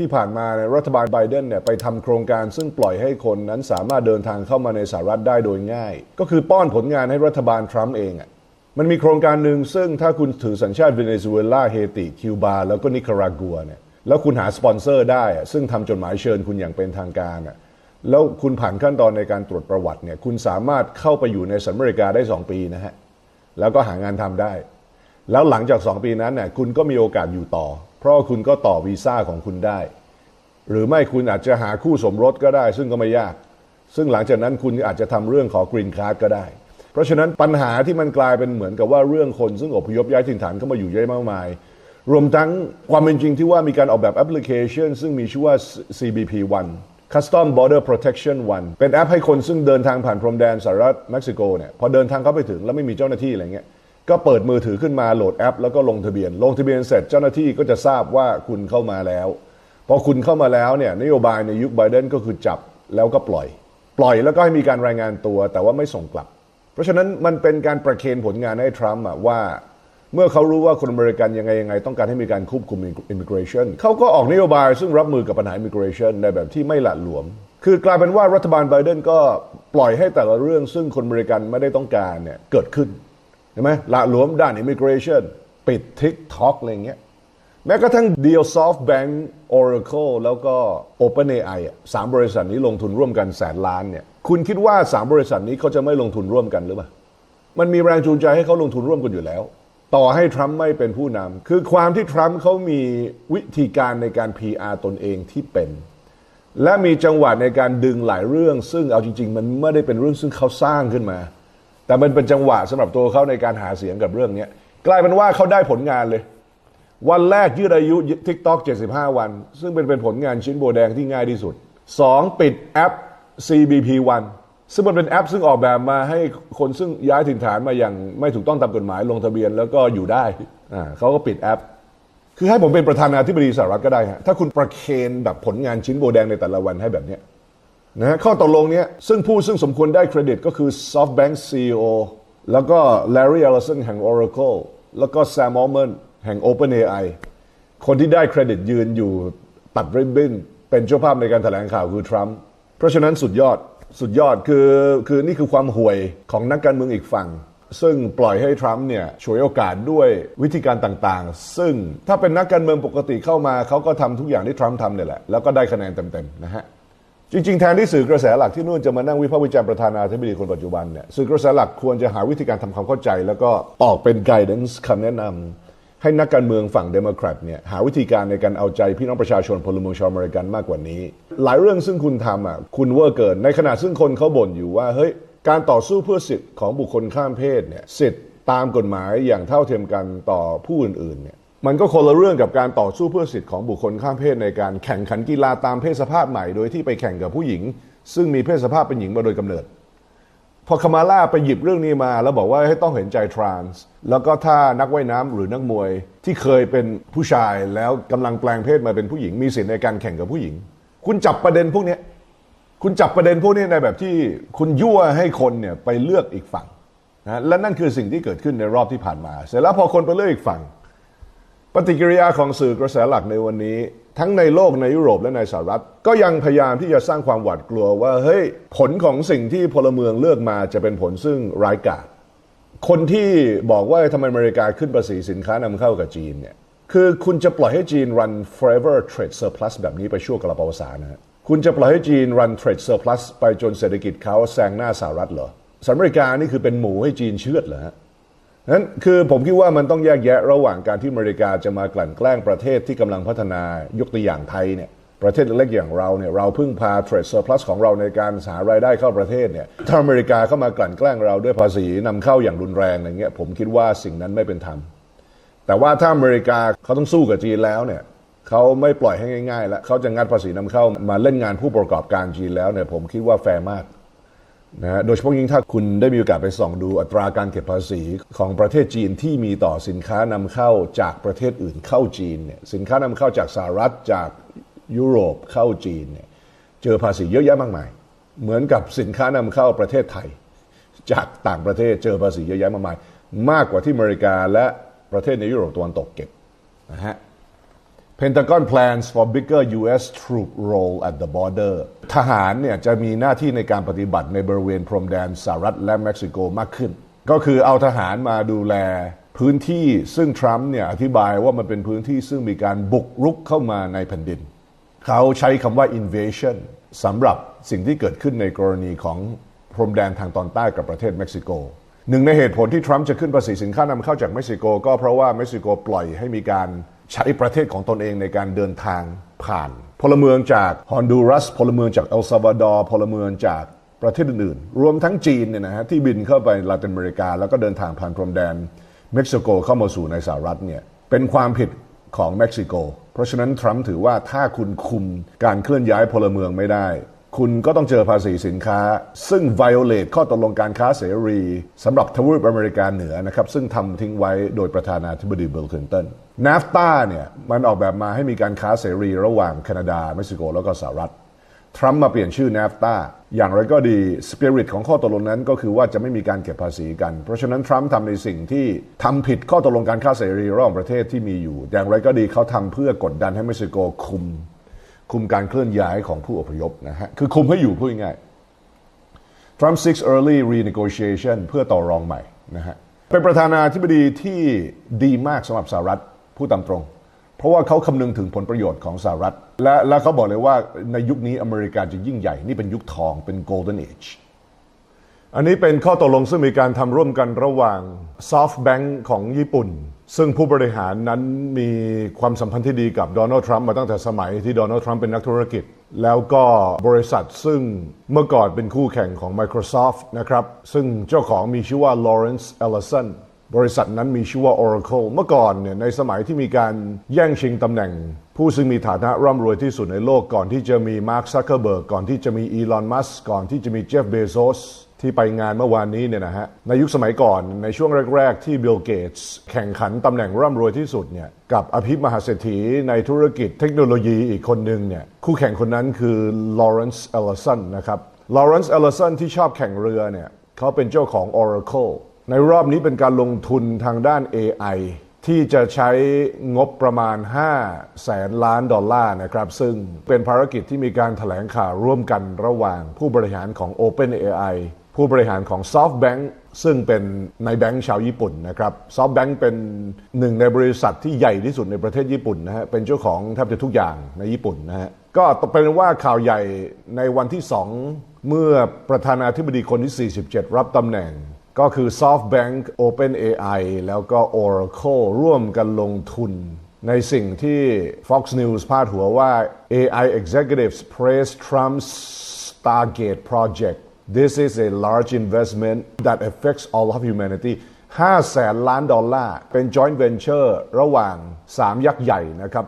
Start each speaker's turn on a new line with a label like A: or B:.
A: ที่ผ่านมาเนี่ยรัฐบาลไบเดนเนี่ยไปทำโครงการซึ่งปล่อยให้คนนั้นสามารถเดินทางเข้ามาในสหรัฐได้โดยง่าย ก็คือป้อนผลงานให้รัฐบาลทรัมป์เองอะมันมีโครงการหนึ่งซึ่งถ้าคุณถือสัญชาติเวเนซุเอลาเฮติ คิวบา แล้วก็นิคารากัวเนี่ยแล้วคุณหาสปอนเซอร์ได้อะซึ่งทำจดหมายเชิญคุณอย่างเป็นทางการอะแล้วคุณผ่านขั้นตอนในการตรวจประวัติเนี่ยคุณสามารถเข้าไปอยู่ในสหรัฐอเมริกาได้ 2 ปีนะฮะแล้วก็หางานทำได้ แล้วหลังจาก 2 ปีนั้นเนี่ยคุณก็มีโอกาสอยู่ต่อ เพราะคุณก็ต่อวีซ่าของคุณได้ หรือไม่คุณอาจจะหาคู่สมรสก็ได้ ซึ่งก็ไม่ยาก ซึ่งหลังจากนั้นคุณอาจจะทำเรื่องขอกรีนคาร์ดก็ได้ เพราะฉะนั้นปัญหาที่มันกลายเป็นเหมือนกับว่าเรื่องคนซึ่งอพยพย้ายถิ่นฐานเข้ามาอยู่เยอะมากมาย รวมทั้งความเป็นจริงที่ว่ามีการออกแบบแอปพลิเคชัน ซึ่งมีชื่อว่า CBP 1 Custom Border Protection 1 เป็นแอปให้คนซึ่งเดินทางผ่านพรมแดนสหรัฐเม็กซิโกเนี่ยพอเดินทางเข้าไปถึงแล้วไม่มีเจ้าหน้าที่อะไรเงี้ย ก็เปิดมือถือขึ้นมาโหลดแอป แล้วก็ลงทะเบียน ลงทะเบียนเสร็จเจ้าหน้าที่ก็จะทราบว่าคุณเข้ามาแล้วพอคุณเข้ามาแล้วเนี่ยนโยบายในยุคไบเดนก็คือจับแล้วก็ปล่อย ปล่อยแล้วก็ให้มีการรายงานตัว แต่ว่าไม่ส่งกลับ เพราะฉะนั้นมันเป็นการประเคนผลงานให้ทรัมป์อะว่า เมื่อเขารู้ว่าคนอเมริกันยังไงยังไง ต้องการให้มีการควบคุมอิมิเกรชันเขาก็ออกนโยบายซึ่งรับมือกับปัญหาอิมิเกรชันในแบบที่ไม่หละหลวม คือกลายเป็นว่ารัฐบาลไบเดนก็ปล่อยให้แต่ละเรื่องซึ่งคนอเมริกันไม่ได้ต้องการเนี่ยเกิดขึ้น เห็นไหมละหลวมด้านอิมิเกรชันปิดทิกท็อกอะไรเงี้ยแม้กระทั่ง Deal SoftBank Oracle แล้วก็ OpenAI อะสามบริษัทนี้ลงทุนร่วมกันแสนล้านเนี่ยคุณคิดว่าสามบริษัทนี้เขาจะไม่ลงทุนร่วมกันหรือเปล่ามันมีแรงจูงใจให้เขาลงทุนร่วมกันอยู่แล้ว ต่อให้ทรัมป์ไม่เป็นผู้นำคือความที่ทรัมป์เขามีวิธีการในการ PR ตนเองที่เป็น และมีจังหวะในการดึงหลายเรื่อง ซึ่งเอาจริง ๆ มันไม่ได้เป็นเรื่องซึ่งเขาสร้างขึ้นมา แต่มันเป็นจังหวะสำหรับตัวเขาในการหาเสียงกับเรื่องนี้กลายเป็นว่าเขาได้ผลงานเลย วันแรกยืดอายุ TikTok 75 วัน ซึ่งเป็นเป็นผลงานชิ้นโบแดงที่ง่ายที่สุด 2. ปิดแอป CBP 1 ซึ่งมันเป็นแอปซึ่งออกแบบมาให้คนซึ่งย้ายถิ่นฐานมาอย่างไม่ถูกต้องตามกฎหมายลงทะเบียนแล้วก็อยู่ได้อ่าเขาก็ปิดแอป คือให้ผมเป็นประธานาธิบดีสหรัฐก็ได้ฮะถ้าคุณประเคนแบบผลงานชิ้นโบแดงในแต่ละวันให้แบบเนี้ย นะฮะข้อตกลงเนี้ยซึ่งผู้ซึ่งสมควรได้เครดิตก็คือ SoftBank CEO แล้วก็ Larry Ellison แห่ง Oracle แล้วก็ Sam Altman แห่ง OpenAI คนที่ได้เครดิตยืนอยู่ตัดริบบิ้นเป็นเจ้าภาพในการแถลงข่าวคือทรัมป์เพราะฉะนั้นสุดยอดสุดยอดคือคือนี่คือความห่วยของนักการเมืองอีกฝั่ง ซึ่งปล่อยให้ทรัมป์เนี่ยฉวยโอกาสด้วยวิธีการต่างๆ ซึ่งถ้าเป็นนักการเมืองปกติเข้ามาเขาก็ทำทุกอย่างที่ทรัมป์ทำเนี่ยแหละแล้วก็ได้คะแนนเต็มๆนะฮะ จริง ๆ แทนที่สื่อกระแสหลักที่นู่นจะมานั่งวิพากษ์วิจารณ์ประธานาธิบดีคนปัจจุบันเนี่ยสื่อกระแสหลักควรจะหาวิธีการทำความเข้าใจ แล้วก็ออกเป็น guidance คำแนะนำให้นักการเมืองฝั่งเดโมแครตเนี่ยหาวิธีการในการเอาใจพี่น้องประชาชนพลเมืองชาวอเมริกันมากกว่านี้ หลายเรื่องซึ่งคุณทำอะคุณเวอร์เกิน ในขณะซึ่งคนเขาบ่นอยู่ว่าเฮ้ยการต่อสู้เพื่อสิทธิ์ของบุคคลข้ามเพศเนี่ยสิทธิ์ตามกฎหมายอย่างเท่าเทียมกันต่อผู้อื่นๆเนี่ย มันก็คนละเรื่องกับการต่อสู้เพื่อสิทธิ์ของบุคคลข้ามเพศในการแข่งขันกีฬาตามเพศสภาพใหม่ โดยที่ไปแข่งกับผู้หญิง ซึ่งมีเพศสภาพเป็นหญิงมาโดยกำเนิด พอคามาล่าไปหยิบเรื่องนี้มา แล้วบอกว่าให้ต้องเห็นใจทรานส์แล้วก็ถ้านักว่ายน้ำหรือนักมวยที่เคยเป็นผู้ชายแล้วกำลังแปลงเพศมาเป็นผู้หญิง มีสิทธิ์ในการแข่งกับผู้หญิง คุณจับประเด็นพวกนี้คุณจับประเด็นพวกนี้ในแบบที่คุณยั่วให้คนเนี่ยไปเลือกอีกฝั่งนะและนั่นคือสิ่งที่เกิดขึ้นในรอบที่ผ่านมา เสร็จแล้วพอคนไปเลือกอีกฝั่ง ปฏิกิริยาของสื่อกระแสหลักในวันนี้ ทั้งในโลกในยุโรปและในสหรัฐ ก็ยังพยายามที่จะสร้างความหวาดกลัวว่าเฮ้ยผลของสิ่งที่พลเมืองเลือกมาจะเป็นผลซึ่งร้ายกาจคนที่บอกว่าทำไมอเมริกาขึ้นภาษีสินค้านำเข้ากับจีนเนี่ยคือคุณจะปล่อยให้จีน run forever trade surplus แบบนี้ไปชั่วกระปวสานนะฮะคุณจะปล่อยให้จีน run trade surplus ไปจนเศรษฐกิจเขาแซงหน้าสหรัฐเหรอสหรัฐอเมริกานี่คือเป็นหมูให้จีนเชือดเหรอฮะ นั้นคือผมคิดว่ามันต้องแยกแยะระหว่างการที่อเมริกาจะมากลั่นแกล้งประเทศที่กำลังพัฒนายกตัวอย่างไทยเนี่ยประเทศเล็กๆอย่างเราเนี่ยเราพึ่งพา trade surplus ของเราในการหารายได้เข้าประเทศเนี่ยถ้าอเมริกาเข้ามากลั่นแกล้งเราด้วยภาษีนำเข้าอย่างรุนแรงอย่างเงี้ยผมคิดว่าสิ่งนั้นไม่เป็นธรรมแต่ว่าถ้าอเมริกาเขาต้องสู้กับจีนแล้วเนี่ยเขาไม่ปล่อยให้ง่ายๆ แล้วเขาจะงัดภาษีนำเข้ามาเล่นงานผู้ประกอบการจีนแล้วเนี่ยผมคิดว่าแฟร์มาก นะโดยเฉพาะยิ่งถ้าคุณได้มีโอกาสไปส่องดูอัตราการเก็บภาษีของประเทศจีนที่มีต่อสินค้านำเข้าจากประเทศอื่นเข้าจีนเนี่ยสินค้านำเข้าจากสหรัฐจากยุโรปเข้าจีนเนี่ยเจอภาษีเยอะแยะมากมาย เหมือนกับสินค้านำเข้าประเทศไทย จากต่างประเทศเจอภาษีเยอะแยะมากมาย มากกว่าที่อเมริกาและประเทศในยุโรปตะวันตกเก็บนะฮะ Pentagon plans for bigger U.S. troop role at the border ทหารเนี่ยจะมีหน้าที่ในการปฏิบัติในบริเวณพรมแดนสหรัฐและเม็กซิโกมากขึ้น ก็คือเอาทหารมาดูแลพื้นที่ซึ่งทรัมป์เนี่ยอธิบายว่ามันเป็นพื้นที่ซึ่งมีการบุกรุกเข้ามาในแผ่นดิน เขาใช้คำว่า invasion สำหรับสิ่งที่เกิดขึ้นในกรณีของพรมแดนทางตอนใต้กับประเทศเม็กซิโกหนึ่งในเหตุผลที่ทรัมป์จะขึ้นภาษีสินค้านำเข้าจากเม็กซิโก ก็เพราะว่าเม็กซิโกปล่อยให้มีการ ใช้ประเทศของตนเองในการเดินทางผ่าน พลเมืองจากฮอนดูรัส พลเมืองจากเอลซาวาดอร์พลเมืองจากประเทศอื่นๆ รวมทั้งจีนเนี่ยนะฮะที่บินเข้าไปลาตินอเมริกา แล้วก็เดินทางผ่านพรมแดนเม็กซิโกเข้ามาสู่ในสหรัฐเนี่ยเป็นความผิดของเม็กซิโก เพราะฉะนั้นทรัมป์ถือว่าถ้าคุณคุมการเคลื่อนย้ายพลเมืองไม่ได้ คุณก็ต้องเจอภาษีสินค้า ซึ่ง violate ข้อตกลงการค้าเสรีสำหรับทวีปอเมริกาเหนือนะครับ ซึ่งทำทิ้งไว้โดยประธานาธิบดีบิลคลินตัน NAFTA เนี่ยมันออกแบบมาให้มีการค้าเสรีระหว่างแคนาดา เม็กซิโก แล้วก็สหรัฐทรัมป์มาเปลี่ยนชื่อ NAFTA อย่างไรก็ดีสปิริตของข้อตกลงนั้นก็คือว่าจะไม่มีการเก็บภาษีกัน เพราะฉะนั้นทรัมป์ทำในสิ่งที่ทำผิดข้อตกลงการค้าเสรีระหว่างประเทศที่มีอยู่ อย่างไรก็ดีเขาทำเพื่อกดดันให้เม็กซิโกคุม คุมการเคลื่อนย้ายของผู้อพยพนะฮะ คือคุมให้อยู่พูดง่าย Trump seeks early renegotiation เพื่อต่อรองใหม่นะฮะ เป็นประธานาธิบดีที่ดีมากสำหรับสหรัฐผู้ตามตรง เพราะว่าเขาคำนึงถึงผลประโยชน์ของสหรัฐ และและเขาบอกเลยว่าในยุคนี้อเมริกาจะยิ่งใหญ่ นี่เป็นยุคทองเป็น golden age อันนี้เป็นข้อตกลงซึ่งมีการทำร่วมกันระหว่าง SoftBank ของญี่ปุ่น ซึ่งผู้บริหารนั้นมีความสัมพันธ์ที่ดีกับโดนัลด์ทรัมป์มาตั้งแต่สมัยที่โดนัลด์ทรัมป์เป็นนักธุรกิจ แล้วก็บริษัทซึ่งเมื่อก่อนเป็นคู่แข่งของ Microsoft นะครับ ซึ่งเจ้าของมีชื่อว่า Lawrence Ellison บริษัทนั้นมีชื่อว่า Oracle เมื่อก่อนเนี่ยในสมัยที่มีการแย่งชิงตำแหน่ง ผู้ซึ่งมีฐานะร่ำรวยที่สุดในโลกก่อนที่จะมีมาร์คซักเคอร์เบิร์กก่อนที่จะมีอีลอนมัสก่อนที่จะมีเจฟเบโซส ที่ไปงานเมื่อวานนี้เนี่ยนะฮะในยุคสมัยก่อนในช่วงแรก ๆ ที่บิลเกตส์แข่งขันตำแหน่งร่ำรวยที่สุดเนี่ยกับอภิมหาเศรษฐีในธุรกิจเทคโนโลยีอีกคนหนึ่งเนี่ยคู่แข่งคนนั้นคือลอเรนซ์เอลสันนะครับลอเรนซ์เอลสันที่ชอบแข่งเรือเนี่ยเขาเป็นเจ้าของ Oracle ในรอบนี้เป็นการลงทุนทางด้าน AI ที่จะใช้งบประมาณ 5 แสนล้านดอลลาร์นะครับ ซึ่งเป็นภารกิจที่มีการถแถลงข่าวร่วมกันระหว่างผู้บริหารของ OpenAI ผู้บริหารของ SoftBank ซึ่งเป็นในแบงก์ชาวญี่ปุ่นนะครับ SoftBank เป็นหนึ่งในบริษัทที่ใหญ่ที่สุดในประเทศญี่ปุ่นนะฮะเป็นเจ้าของแทบจะทุกอย่างในญี่ปุ่นนะฮะก็เป็นว่าข่าวใหญ่ในวันที่ 2 เมื่อประธานาธิบดีคนที่ 47 รับตำแหน่ง ก็คือ SoftBank OpenAI แล้วก็ Oracle ร่วมกันลงทุนในสิ่งที่ Fox News พาดหัวว่า AI executives praise Trump's Stargate project This is a large investment that affects all of humanity 5แสนล้านดอลลาร์ เป็น joint venture ระหว่าง 3 ยักษ์ใหญ่นะครับ